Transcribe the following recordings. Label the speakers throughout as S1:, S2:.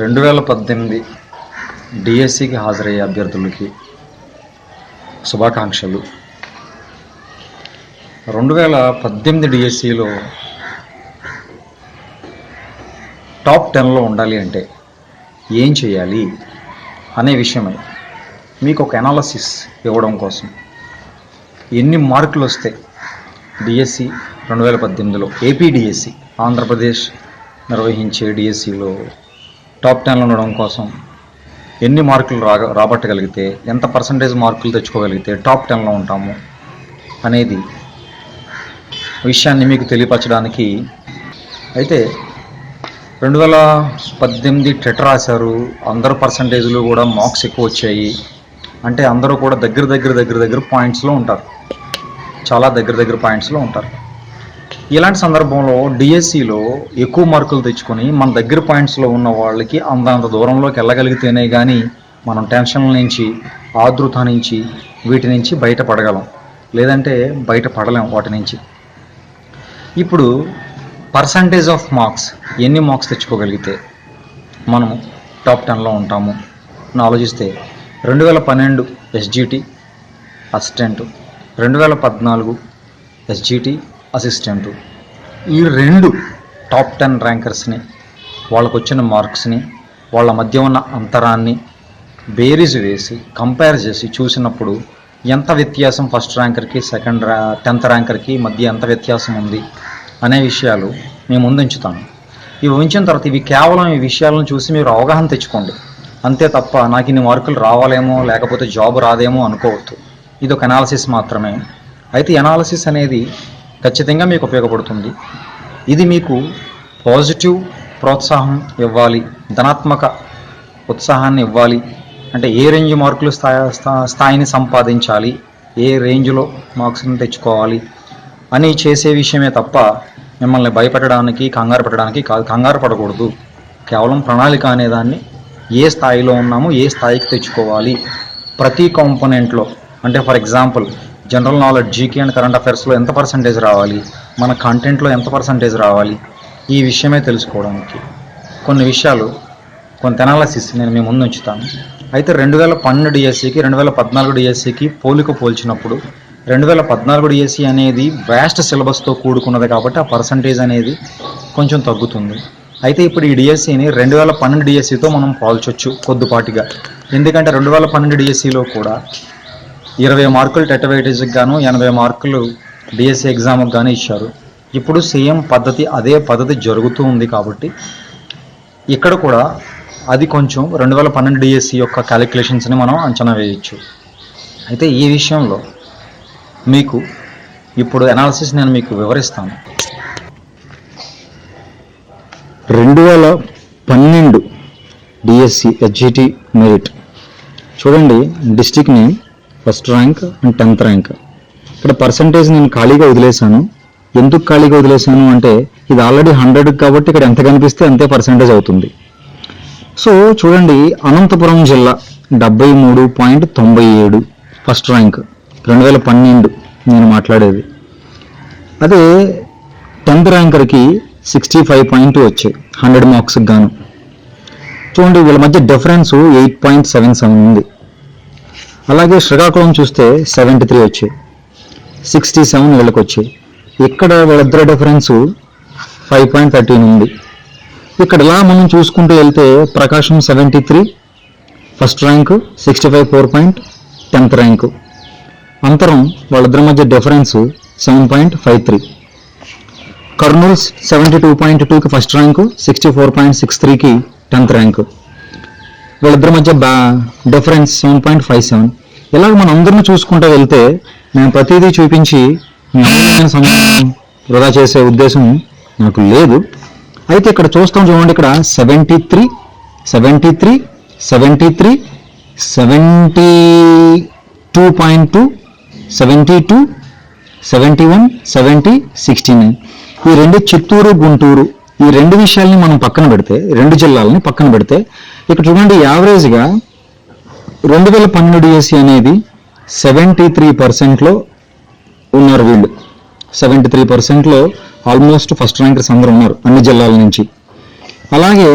S1: రెండు వేల పద్దెనిమిది డిఎస్సికి హాజరయ్యే అభ్యర్థులకి శుభాకాంక్షలు. రెండు వేల పద్దెనిమిది డిఎస్సిలో టాప్ టెన్లో ఉండాలి అంటే ఏం చేయాలి అనే విషయమై మీకు ఒక అనాలసిస్ ఇవ్వడం కోసం. ఎన్ని మార్కులు వస్తే డిఎస్సి రెండు వేల పద్దెనిమిదిలో ఏపీ డిఎస్సి ఆంధ్రప్రదేశ్ నిర్వహించే డిఎస్సిలో టాప్ టెన్లో ఉండడం కోసం ఎన్ని మార్కులు రా రాబట్టగలిగితే ఎంత పర్సంటేజ్ మార్కులు తెచ్చుకోగలిగితే టాప్ టెన్లో ఉంటాము అనేది విషయాన్ని మీకు తెలియపరచడానికి అయితే రెండు వేల పద్దెనిమిది టెట్ రాశారు అందరు పర్సంటేజ్లు కూడా మార్క్స్ ఎక్కువ వచ్చాయి. అంటే అందరూ కూడా దగ్గర దగ్గర దగ్గర దగ్గర పాయింట్స్లో ఉంటారు. చాలా దగ్గర దగ్గర పాయింట్స్లో ఉంటారు. ఇలాంటి సందర్భంలో డిఎస్సిలో ఎక్కువ మార్కులు తెచ్చుకొని మన దగ్గర పాయింట్స్లో ఉన్న వాళ్ళకి అంతంత దూరంలోకి వెళ్ళగలిగితేనే కానీ మనం టెన్షన్ల నుంచి ఆదృత నుంచి వీటి నుంచి బయటపడగలం. లేదంటే బయటపడలేం వాటి నుంచి. ఇప్పుడు పర్సంటేజ్ ఆఫ్ మార్క్స్ ఎన్ని మార్క్స్ తెచ్చుకోగలిగితే మనము టాప్ టెన్లో ఉంటాము? అని ఆలోచిస్తే రెండు వేల పన్నెండు ఎస్జిటి అసిస్టెంట్ రెండు వేల పద్నాలుగు ఎస్జిటి అసిస్టెంటు ఈ రెండు టాప్ టెన్ ర్యాంకర్స్ని వాళ్ళకు వచ్చిన మార్క్స్ని వాళ్ళ మధ్య ఉన్న అంతరాన్ని బేరీజ్ వేసి కంపేర్ చేసి చూసినప్పుడు ఎంత వ్యత్యాసం ఫస్ట్ ర్యాంకర్కి సెకండ్ ర్యా టెన్త్ ర్యాంకర్కి మధ్య ఎంత వ్యత్యాసం ఉంది అనే విషయాలు మేము ముందు ఉంచుతాను ఇవి ఉంచిన తర్వాత ఇవి కేవలం ఈ విషయాలను చూసి మీరు అవగాహన తెచ్చుకోండి. అంతే తప్ప నాకు ఇన్ని మార్కులు రావాలేమో లేకపోతే జాబ్ రాదేమో అనుకోవద్దు. ఇది ఒక అనాలసిస్ మాత్రమే. అయితే ఎనాలసిస్ అనాలసిస్ అనేది ఖచ్చితంగా మీకు ఉపయోగపడుతుంది. ఇది మీకు పాజిటివ్ ప్రోత్సాహం ఇవ్వాలి ధనాత్మక ఉత్సాహాన్ని ఇవ్వాలి. అంటే ఏ రేంజ్ మార్కులు స్థాయి స్థాయిని సంపాదించాలి ఏ రేంజ్లో మార్క్స్ని తెచ్చుకోవాలి అని చేసే విషయమే తప్ప మిమ్మల్ని భయపెట్టడానికి కంగారు పెట్టడానికి కాదు కంగారు పడకూడదు. కేవలం ప్రణాళిక అనేదాన్ని ఏ స్థాయిలో ఉన్నామో ఏ స్థాయికి తెచ్చుకోవాలి. ప్రతి కాంపోనెంట్లో అంటే for example general knowledge GK and current అఫైర్స్లో ఎంత పర్సంటేజ్ రావాలి? మన కంటెంట్లో ఎంత పర్సంటేజ్ రావాలి? ఈ విషయమే తెలుసుకోవడానికి. కొన్ని విషయాలు కొంత అనాలసిస్ నేను మీ ముందు ఉంచుతాను. అయితే రెండు వేల పన్నెండు డిఎస్సికి రెండు వేల పద్నాలుగు డిఎస్సికి పోలిక పోల్చినప్పుడు రెండు వేల పద్నాలుగు డిఎస్సి అనేది వ్యాస్ట్ సిలబస్తో కూడుకున్నది కాబట్టి ఆ పర్సంటేజ్ అనేది కొంచెం తగ్గుతుంది. అయితే ఇప్పుడు ఈ డిఎస్సిని రెండు వేల పన్నెండు డిఎస్సితో మనం పోల్చొచ్చు కొద్దిపాటిగా. ఎందుకంటే రెండు వేల పన్నెండు డిఎస్సిలో కూడా ఇరవై మార్కులు టెట్ వెయిటేజ్కి గాను ఎనభై మార్కులు డిఎస్సి ఎగ్జామ్కి గాను ఇచ్చారు. ఇప్పుడు సేమ్ పద్ధతి అదే పద్ధతి జరుగుతూ ఉంది కాబట్టి ఇక్కడ కూడా అది కొంచెం రెండు వేల పన్నెండు డిఎస్సి యొక్క క్యాలిక్యులేషన్స్ని మనం అంచనా వేయచ్చు. అయితే ఈ విషయంలో మీకు ఇప్పుడు అనాలిసిస్ నేను మీకు వివరిస్తాను.
S2: రెండు వేల పన్నెండు డిఎస్సి హెచ్జిటి మెరిట్ చూడండి district name first rank and tenth rank. ఇక్కడ పర్సంటేజ్ నేను ఖాళీగా వదిలేశాను. ఎందుకు ఖాళీగా వదిలేశాను అంటే ఇది ఆల్రెడీ హండ్రెడ్ కాబట్టి ఇక్కడ ఎంత కనిపిస్తే అంతే పర్సంటేజ్ అవుతుంది. సో చూడండి అనంతపురం జిల్లా డెబ్బై మూడు పాయింట్ తొంభై ఏడు ఫస్ట్ ర్యాంక్. రెండు వేల పన్నెండు నేను మాట్లాడేది. అదే టెన్త్ ర్యాంకర్కి సిక్స్టీ ఫైవ్ పాయింట్ వచ్చాయి హండ్రెడ్ మార్క్స్కి గాను. చూడండి వీళ్ళ మధ్య difference eight point seven seven ఉంది. అలాగే శ్రీకాకుళం చూస్తే సెవెంటీ త్రీ వచ్చాయి సిక్స్టీ సెవెన్ వీళ్ళకి వచ్చాయి ఇక్కడ వీళ్ళిద్దరి డిఫరెన్స్ ఫైవ్ పాయింట్ థర్టీన్ ఉంది. ఇక్కడ ఇలా మనం చూసుకుంటూ వెళ్తే Prakasam seventy three first rank sixty five four point tenth rank అంతరం వాళ్ళిద్దరి మధ్య difference seven point five three కర్నూల్స్ seventy two point టూకి first rank sixty four point six త్రీకి టెన్త్ ర్యాంకు వీళ్ళిద్దరి మధ్య బా difference seven point five seven. ఇలాగ మనం అందరిని చూసుకుంటూ వెళ్తే నేను ప్రతిదీ చూపించి అమూల్యమైన సమయం వృధా చేసే ఉద్దేశం నాకు లేదు. అయితే ఇక్కడ చూస్తాం చూడండి ఇక్కడ seventy three seventy three seventy three seventy two point two seventy two seventy one seventy sixty nine. ఈ రెండు చిత్తూరు గుంటూరు ఈ రెండు విషయాల్ని మనం పక్కన పెడితే రెండు జిల్లాలని పక్కన పెడితే ఇక్కడ చూడండి యావరేజ్గా రెండు వేల పన్నెండు ఏసీ అనేది సెవెంటీ త్రీ పర్సెంట్లో ఉన్నారు వీళ్ళు. సెవెంటీ త్రీ పర్సెంట్లో ఆల్మోస్ట్ ఫస్ట్ ర్యాంకర్స్ అందరూ ఉన్నారు అన్ని జిల్లాల నుంచి. అలాగే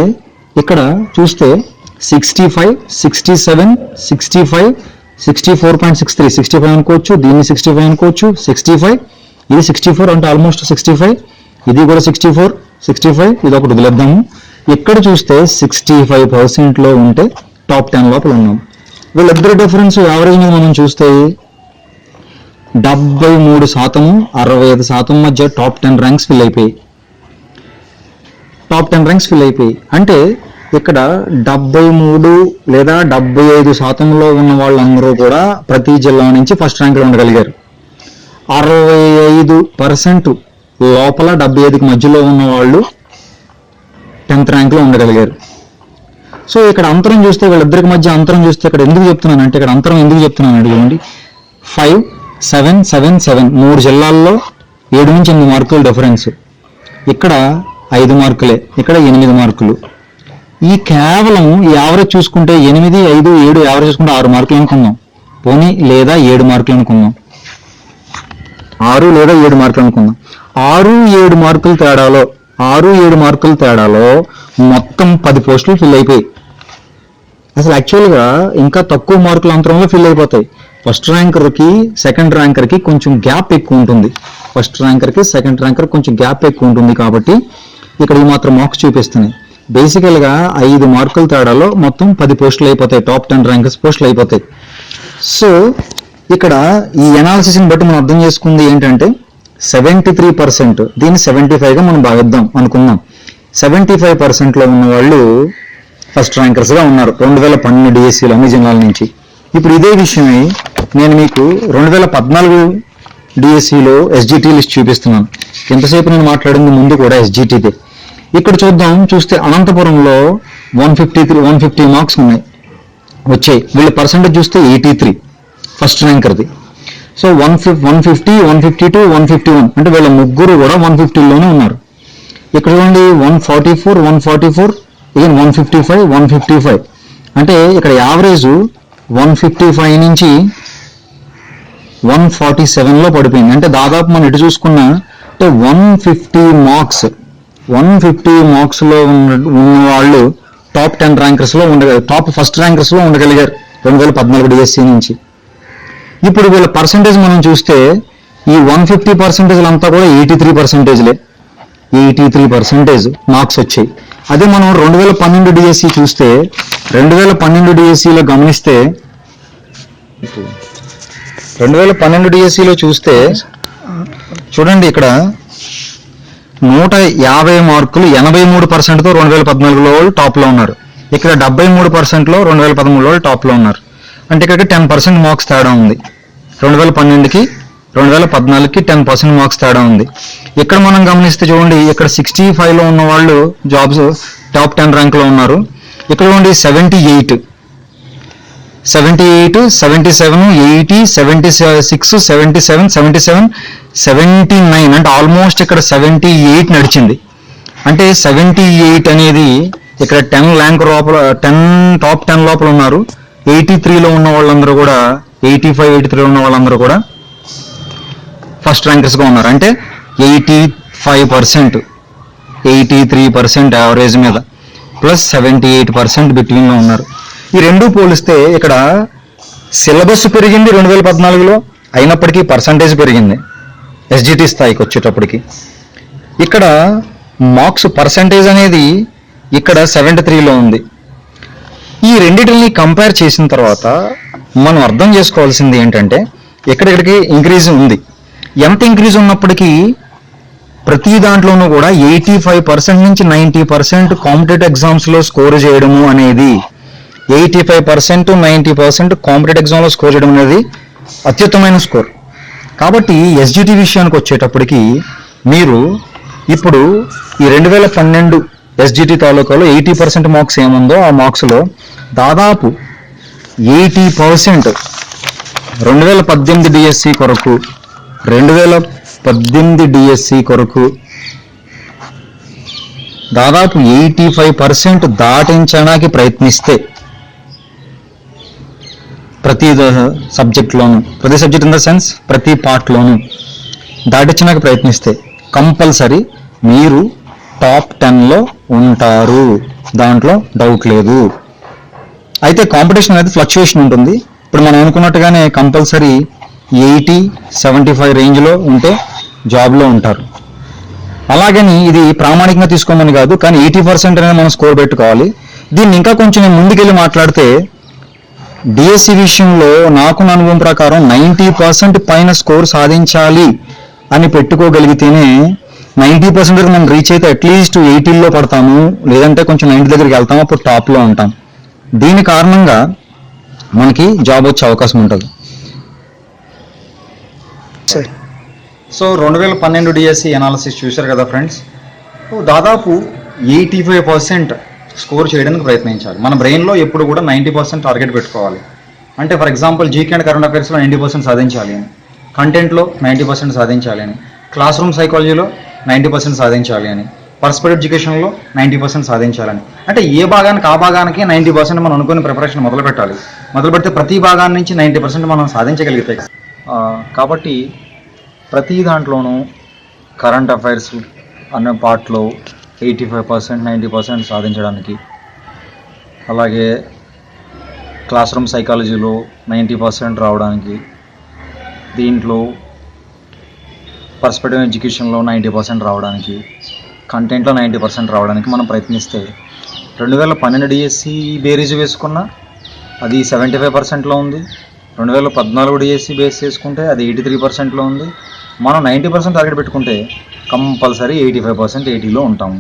S2: ఇక్కడ చూస్తే sixty five sixty seven sixty five sixty four point six three sixty five అనుకోవచ్చు దీన్ని సిక్స్టీ ఫైవ్ అనుకోవచ్చు సిక్స్టీ ఫైవ్ ఇది సిక్స్టీ ఫోర్ అంటే ఆల్మోస్ట్ సిక్స్టీ ఫైవ్ ఇది కూడా సిక్స్టీ ఫోర్ సిక్స్టీ ఫైవ్ ఇది ఒకటి వదిలేద్దాము. ఇక్కడ చూస్తే సిక్స్టీ ఫైవ్ పర్సెంట్లో ఉంటే టాప్ టెన్ లోపల ఉన్నాం. వీళ్ళిద్దరు డిఫరెన్స్ యావరేజ్ మీద మనం చూస్తే డెబ్బై మూడు శాతము అరవై ఐదు శాతం మధ్య టాప్ టెన్ ర్యాంక్స్ ఫిల్ అయిపోయాయి. టాప్ టెన్ ర్యాంక్స్ ఫిల్ అయిపోయి అంటే ఇక్కడ డెబ్బై మూడు లేదా డెబ్బై ఐదు శాతంలో ఉన్న వాళ్ళందరూ కూడా ప్రతి జిల్లా నుంచి ఫస్ట్ ర్యాంక్లో ఉండగలిగారు. అరవై ఐదు పర్సెంట్ లోపల డెబ్బై ఐదుకి మధ్యలో ఉన్న వాళ్ళు టెన్త్ ర్యాంక్లో ఉండగలిగారు. సో ఇక్కడ అంతరం చూస్తే వీళ్ళిద్దరికి మధ్య అంతరం చూస్తే ఇక్కడ ఎందుకు చెప్తున్నాను అంటే ఇక్కడ అంతరం ఎందుకు చెప్తున్నాను అడిగండి. ఫైవ్ సెవెన్ సెవెన్ సెవెన్ మూడు జిల్లాల్లో ఏడు నుంచి ఎనిమిది మార్కులు డిఫరెన్స్ ఇక్కడ ఐదు మార్కులే ఇక్కడ ఎనిమిది మార్కులు. ఈ కేవలం ఈ యావరేజ్ చూసుకుంటే ఎనిమిది ఐదు ఏడు యావరేజ్ చూసుకుంటే ఆరు మార్కులు అనుకుందాం. పోనీ లేదా ఏడు మార్కులు అనుకుందాం. ఆరు లేదా ఏడు మార్కులు అనుకుందాం. ఆరు ఏడు మార్కుల తేడాలో ఆరు ఏడు మార్కుల తేడాలో మొత్తం పది పోస్టులు ఫిల్ అయిపోయాయి. అసలు యాక్చువల్గా ఇంకా తక్కువ మార్కుల అంతరంలో ఫిల్ అయిపోతాయి. ఫస్ట్ ర్యాంకర్కి సెకండ్ ర్యాంకర్కి కొంచెం గ్యాప్ ఎక్కువ ఉంటుంది. ఫస్ట్ ర్యాంకర్కి సెకండ్ ర్యాంకర్ కొంచెం గ్యాప్ ఎక్కువ ఉంటుంది కాబట్టి ఇక్కడ ఈ మాత్రం మార్క్స్ చూపిస్తున్నాయి. బేసికల్గా ఐదు మార్కుల తేడాలో మొత్తం పది పోస్టులు అయిపోతాయి. టాప్ టెన్ ర్యాంకర్స్ పోస్టులు అయిపోతాయి. సో ఇక్కడ ఈ అనాలిసిస్ని బట్టి మనం అర్థం చేసుకుంది ఏంటంటే సెవెంటీ త్రీ పర్సెంట్ దీన్ని సెవెంటీ ఫైవ్గా మనం భావిద్దాం అనుకుందాం. సెవెంటీ ఫైవ్ పర్సెంట్లో ఉన్న వాళ్ళు ఫస్ట్ ర్యాంకర్స్గా ఉన్నారు రెండు వేల పన్నెండు డిఎస్సీలు అన్ని జిల్లాల నుంచి. ఇప్పుడు ఇదే విషయమే నేను మీకు రెండు వేల పద్నాలుగు డిఎస్సిలో ఎస్జిటి లిస్ట్ చూపిస్తున్నాను. ఎంతసేపు నేను మాట్లాడింది ముందు కూడా ఎస్జిటిదే ఇక్కడ చూద్దాం చూస్తే అనంతపురంలో one fifty three one fifty marks ఉన్నాయి. వచ్చాయి. వీళ్ళ పర్సంటేజ్ చూస్తే eighty three first ర్యాంకర్ది so one fif one fifty one fifty two one fifty one అంటే వీళ్ళ ముగ్గురు కూడా వన్ ఫిఫ్టీలోనే ఉన్నారు. ఇక్కడ చూడండి one forty four one forty four again one fifty five one fifty five అంటే ఇక్కడ యావరేజ్ వన్ ఫిఫ్టీ ఫైవ్ నుంచి వన్ ఫార్టీ సెవెన్లో పడిపోయింది. అంటే దాదాపు మనం ఎటు చూసుకున్నా అంటే one fifty marks one fifty మార్క్స్లో ఉన్న ఉన్న వాళ్ళు టాప్ టెన్ ర్యాంకర్స్లో ఉండగలిగారు టాప్ ఫస్ట్ ర్యాంకర్స్లో ఉండగలిగారు. రెండు వేల పద్నాలుగు డిఎస్సి నుంచి. ఇప్పుడు వీళ్ళ పర్సంటేజ్ మనం చూస్తే ఈ వన్ ఫిఫ్టీ పర్సెంటేజ్లు అంతా కూడా ఎయిటీ త్రీ పర్సెంటేజ్లే ఎయిటీ త్రీ పర్సెంటేజ్ మార్క్స్ వచ్చాయి. అదే మనం రెండు వేల పన్నెండు డిఎస్సి చూస్తే రెండు వేల పన్నెండు డిఎస్సిలో గమనిస్తే రెండు వేల పన్నెండు డిఎస్సిలో చూస్తే చూడండి ఇక్కడ నూట యాభై మార్కులు ఎనభై మూడు పర్సెంట్తో రెండు వేల పద్నాలుగులో వాళ్ళు టాప్లో ఉన్నారు. ఇక్కడ డెబ్బై మూడు పర్సెంట్లో రెండు వేల పదమూడులో వాళ్ళు టాప్లో ఉన్నారు. అంటే ఇక్కడికి టెన్ పర్సెంట్ మార్క్స్ తేడా ఉంది. రెండు వేల పన్నెండుకి రెండు వేల పద్నాలుగుకి టెన్ పర్సెంట్ మార్క్స్ తేడా ఉంది. ఇక్కడ మనం గమనిస్తే చూడండి ఇక్కడ సిక్స్టీ ఫైవ్లో ఉన్న వాళ్ళు జాబ్స్ టాప్ టెన్ ర్యాంక్లో ఉన్నారు. ఇక్కడ చూడండి seventy eight. Seventy eight seventy seven eighty seventy six seventy seven seventy seven seventy nine అంటే ఆల్మోస్ట్ ఇక్కడ సెవెంటీ ఎయిట్ నడిచింది. అంటే సెవెంటీ ఎయిట్ అనేది ఇక్కడ టెన్ ర్యాంక్ లోపల టెన్ టాప్ టెన్ లోపల ఉన్నారు. ఎయిటీ త్రీలో ఉన్న వాళ్ళందరూ కూడా ఎయిటీ ఫైవ్ ఎయిటీ త్రీలో ఉన్న వాళ్ళందరూ కూడా ఫస్ట్ ర్యాంకర్స్గా ఉన్నారు. అంటే eighty five percent eighty three percent average మీద ప్లస్ సెవెంటీ ఎయిట్ పర్సెంట్ బిట్వీన్లో ఉన్నారు. ఈ రెండు పోలిస్తే ఇక్కడ సిలబస్ పెరిగింది రెండు వేల పద్నాలుగులో అయినప్పటికీ పర్సంటేజ్ పెరిగింది. ఎస్జిటి స్థాయికి వచ్చేటప్పటికి. ఇక్కడ మార్క్స్ పర్సంటేజ్ అనేది ఇక్కడ సెవెంటీ త్రీలో ఉంది. ఈ రెండింటిని కంపేర్ చేసిన తర్వాత మనం అర్థం చేసుకోవాల్సింది ఏంటంటే ఎక్కడెక్కడికి ఇంక్రీజ్ ఉంది. ఎంత ఇంక్రీజ్ ఉన్నప్పటికీ ప్రతి దాంట్లోనూ కూడా ఎయిటీ ఫైవ్ పర్సెంట్ నుంచి నైంటీ పర్సెంట్ కాంపిటేటివ్ ఎగ్జామ్స్లో స్కోర్ చేయడము అనేది eighty five percent ninety percent competitive ఎగ్జామ్లో స్కోర్ చేయడం అనేది అత్యుత్తమైన స్కోర్ కాబట్టి ఎస్జిటి విషయానికి వచ్చేటప్పటికి మీరు ఇప్పుడు ఈ రెండు వేల పన్నెండు ఎస్జిటి తాలూకాలో ఎయిటీ పర్సెంట్ మార్క్స్ ఏముందో ఆ మార్క్స్లో దాదాపు ఎయిటీ పర్సెంట్ రెండు వేల పద్దెనిమిది డిఎస్సి కొరకు రెండు వేల పద్దెనిమిది డిఎస్సి కొరకు దాదాపు ఎయిటీ ఫైవ్ పర్సెంట్ దాటించడానికి ప్రయత్నిస్తే ప్రతి సబ్జెక్ట్లోను ప్రతి సబ్జెక్ట్ ఇన్ ద సెన్స్ ప్రతి పార్ట్లోను దాటించడానికి ప్రయత్నిస్తే కంపల్సరీ మీరు టాప్ టెన్లో ఉంటారు. దాంట్లో డౌట్ లేదు. అయితే కాంపిటీషన్ అనేది ఫ్లక్చుయేషన్ ఉంటుంది. ఇప్పుడు మనం అనుకున్నట్టుగానే కంపల్సరీ ఎయిటీ సెవెంటీ ఫైవ్ రేంజ్లో ఉంటే జాబ్లో ఉంటారు. అలాగని ఇది ప్రామాణికంగా తీసుకోమని కాదు కానీ ఎయిటీ పర్సెంట్ అనేది మనం స్కోర్ పెట్టుకోవాలి. దీన్ని ఇంకా కొంచెం ముందుకెళ్ళి మాట్లాడితే డిఎస్సి విషయంలో నాకు నా అనుభవం ప్రకారం నైంటీ పర్సెంట్ పైన స్కోర్ సాధించాలి అని పెట్టుకోగలిగితేనే నైంటీ పర్సెంట్ మనం రీచ్ అయితే అట్లీస్ట్ ఎయిటీల్లో పడతాము లేదంటే కొంచెం నైంటీ దగ్గరికి వెళ్తాము అప్పుడు టాప్లో ఉంటాం. దీని కారణంగా మనకి జాబ్ వచ్చే అవకాశం ఉంటుంది.
S1: సో రెండు వేల పన్నెండు డిఎస్సి అనాలిసిస్ చూశారు కదా ఫ్రెండ్స్ దాదాపు ఎయిటీ ఫైవ్ పర్సెంట్ స్కోర్ చేయడానికి ప్రయత్నించాలి. మన బ్రెయిన్లో ఎప్పుడు కూడా నైంటీ పర్సెంట్ టార్గెట్ పెట్టుకోవాలి. అంటే for example GK and current అఫైర్స్లో ninety percent సాధించాలి అని. కంటెంట్లో నైంటీ పర్సెంట్ సాధించాలి అని. క్లాస్ రూమ్ సైకాలజీలో నైంటీ పర్సెంట్ సాధించాలి అని. పర్స్పెక్ట్ ఎడ్యుకేషన్లో నైంటీ పర్సెంట్ సాధించాలని. అంటే ఏ భాగానికి ఆ భాగానికి నైంటీ పర్సెంట్ మనం అనుకుని ప్రిపరేషన్ మొదలు పెట్టాలి. మొదలు పెడితే ప్రతి భాగాన్ని నుంచి నైంటీ పర్సెంట్ మనం సాధించగలిగితే. కాబట్టి ప్రతి దాంట్లోనూ కరెంట్ అఫైర్స్ అనే పార్ట్లో eighty five percent ninety percent సాధించడానికి. అలాగే క్లాస్ రూమ్ సైకాలజీలో నైంటీ పర్సెంట్ రావడానికి. దీంట్లో పర్స్పెక్టివ్ ఎడ్యుకేషన్లో నైంటీ పర్సెంట్ రావడానికి కంటెంట్లో నైంటీ పర్సెంట్ రావడానికి మనం ప్రయత్నిస్తే రెండు వేల పన్నెండు డిఎస్సి బేరీజ్ వేసుకున్నా అది సెవెంటీ ఫైవ్ పర్సెంట్లో ఉంది. రెండు వేల పద్నాలుగు డిఎస్సి బేస్ చేసుకుంటే అది ఎయిటీ త్రీ పర్సెంట్లో ఉంది. మనం నైంటీ పర్సెంట్ టార్గెట్ పెట్టుకుంటే కంపల్సరీ ఎయిటీ ఫైవ్ పర్సెంట్ ఎయిటీలో ఉంటాము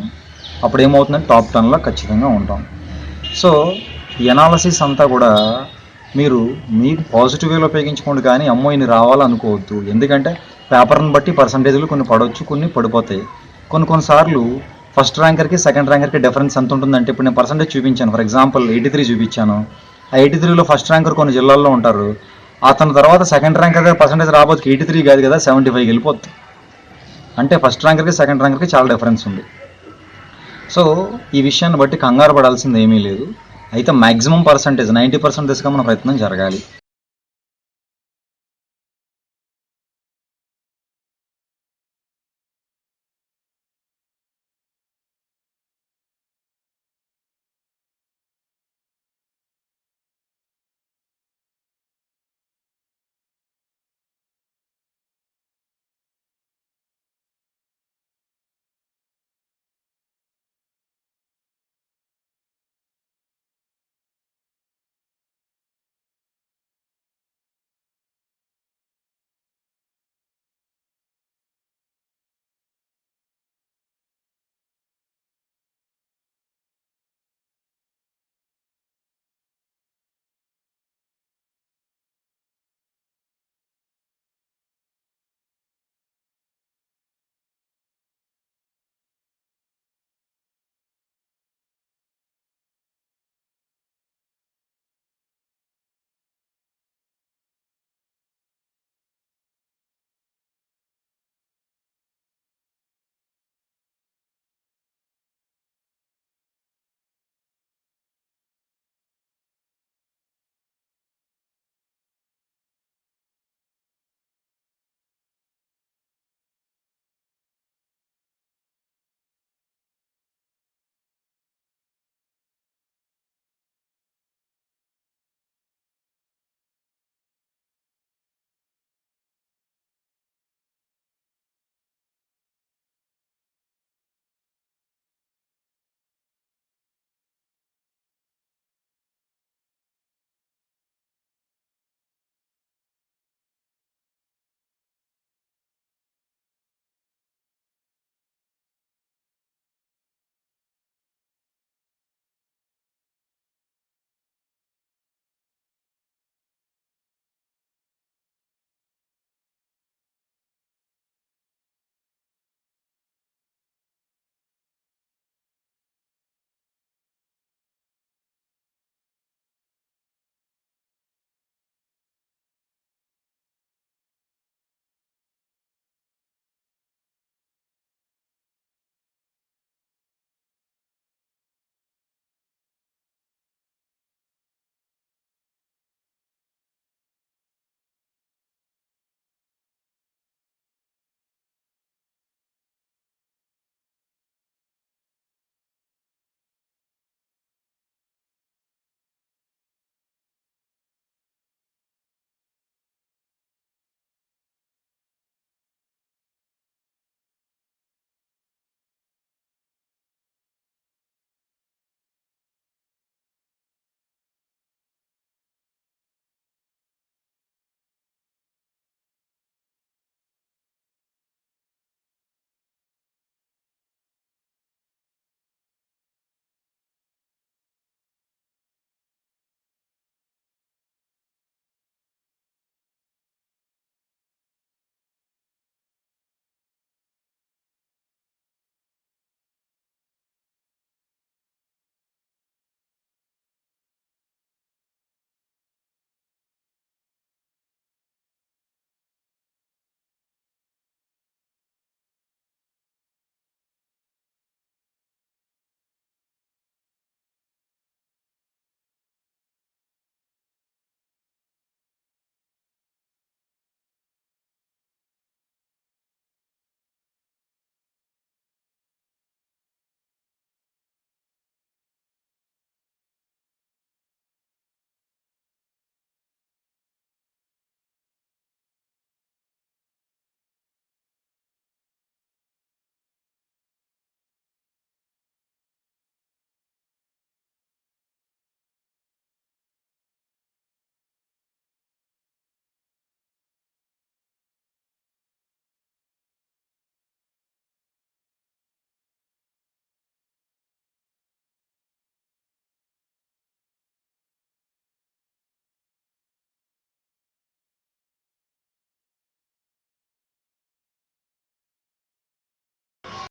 S1: అప్పుడు ఏమవుతుందంటే టాప్ టెన్లో ఖచ్చితంగా ఉంటాం. సో ఎనాలసిస్ అంతా కూడా మీరు మీకు పాజిటివ్ వేలో ఉపయోగించుకోండి కానీ అమ్మో ఇన్ని రావాలనుకోవద్దు. ఎందుకంటే పేపర్ని బట్టి పర్సంటేజ్లు కొన్ని పడవచ్చు కొన్ని పడిపోతాయి. కొన్ని కొన్నిసార్లు ఫస్ట్ ర్యాంకర్కి సెకండ్ ర్యాంకర్కి డిఫరెన్స్ ఎంత ఉంటుందంటే ఇప్పుడు నేను పర్సంటేజ్ చూపించాను. ఫర్ ఎగ్జాంపుల్ ఎయిటీ త్రీ చూపించాను. ఆ ఎయిటీ త్రీలో ఫస్ట్ ర్యాంకర్ కొన్ని జిల్లాల్లో ఉంటారు. అతని తర్వాత సెకండ్ ర్యాంకర్ పర్సంటేజ్ రాబోతుంది ఎయిటీ త్రీ కాదు కదా సెవెంటీ ఫైవ్కి వెళ్ళిపోతుంది అంటే ఫస్ట్ ర్యాంకర్కి సెకండ్ ర్యాంకర్కి చాలా డిఫరెన్స్ ఉంది. సో ఈ విషయాన్ని బట్టి కంగారు పడాల్సింది ఏమీ లేదు. అయితే మ్యాక్సిమం పర్సంటేజ్ నైంటీ పర్సెంట్ దిశగా మన ప్రయత్నం జరగాలి.